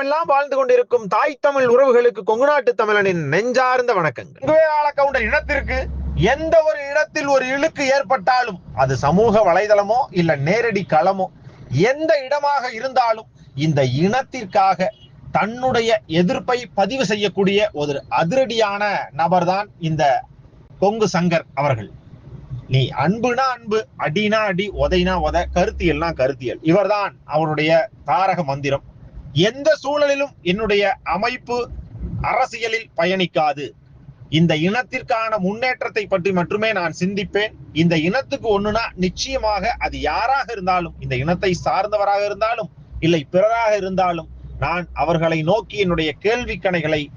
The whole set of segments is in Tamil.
உலகமெல்லாம் வாழ்ந்து கொண்டிருக்கும் தாய் தமிழ் உறவுகளுக்கு கொங்கு நாட்டு தமிழனின் நெஞ்சார்ந்த வணக்கங்கள். குவேளாள கவுண்டர் இனத்திற்கு எந்த ஒரு இடத்தில் ஒரு இழுக்கு ஏற்பட்டாலும் அது சமூக வலைதளமோ இல்ல நேரடி களமோ எந்த இடமாக இருந்தாலும் இந்த இனத்திற்காக தன்னுடைய எதிர்ப்பை பதிவு செய்யக்கூடிய ஒரு அதிரடியான நபர்தான் இந்த கொங்கு சங்கர் அவர்கள். நீ அன்புனா அன்பு அடினா அடி உதைனா உத கருத்தியல்னா கருத்தியல். இவர்தான் அவருடைய தாரக மந்திரம். எந்த சூழலிலும் என்னுடைய அமைப்பு அரசியலில் பயணிக்காது. இந்த இனத்திற்கான முன்னேற்றத்தை பற்றி மட்டுமே நான் சிந்திப்பேன். இந்த இனத்துக்கு ஒண்ணுனா நிச்சயமாக அது யாராக இருந்தாலும் இந்த இனத்தை சார்ந்தவராக இருந்தாலும் இல்லை பிறராக இருந்தாலும் நான் அவர்களை நோக்கி என்னுடைய கேள்வி கணைகளை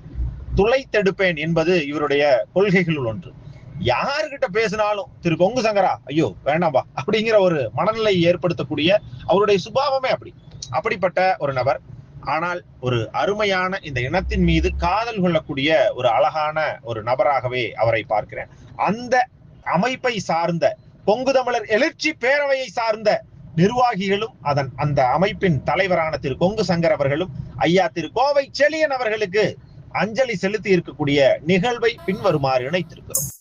துளைத்தெடுப்பேன் என்பது இவருடைய கொள்கைகளுள் ஒன்று. யாருகிட்ட பேசினாலும் திரு கொங்கு சங்கரா ஐயோ வேண்டாம்பா அப்படிங்கிற ஒரு மனநிலையை ஏற்படுத்தக்கூடிய அவருடைய சுபாவமே அப்படி. அப்படிப்பட்ட ஒரு நபர். ஆனால் ஒரு அருமையான இந்த இனத்தின் மீது காதல் கொள்ளக்கூடிய ஒரு அழகான ஒரு நபராகவே அவரை பார்க்கிறேன். அந்த அமைப்பை சார்ந்த கொங்கு தமிழர் எழுச்சி பேரவையை சார்ந்த நிர்வாகிகளும் அதன் அந்த அமைப்பின் தலைவரான திரு கொங்கு சங்கர் அவர்களும் ஐயா திரு கோவை செழியன் அவர்களுக்கு அஞ்சலி செலுத்தி இருக்கக்கூடிய நிகழ்வை பின்வருமாறு இணைத்திருக்கிறோம்.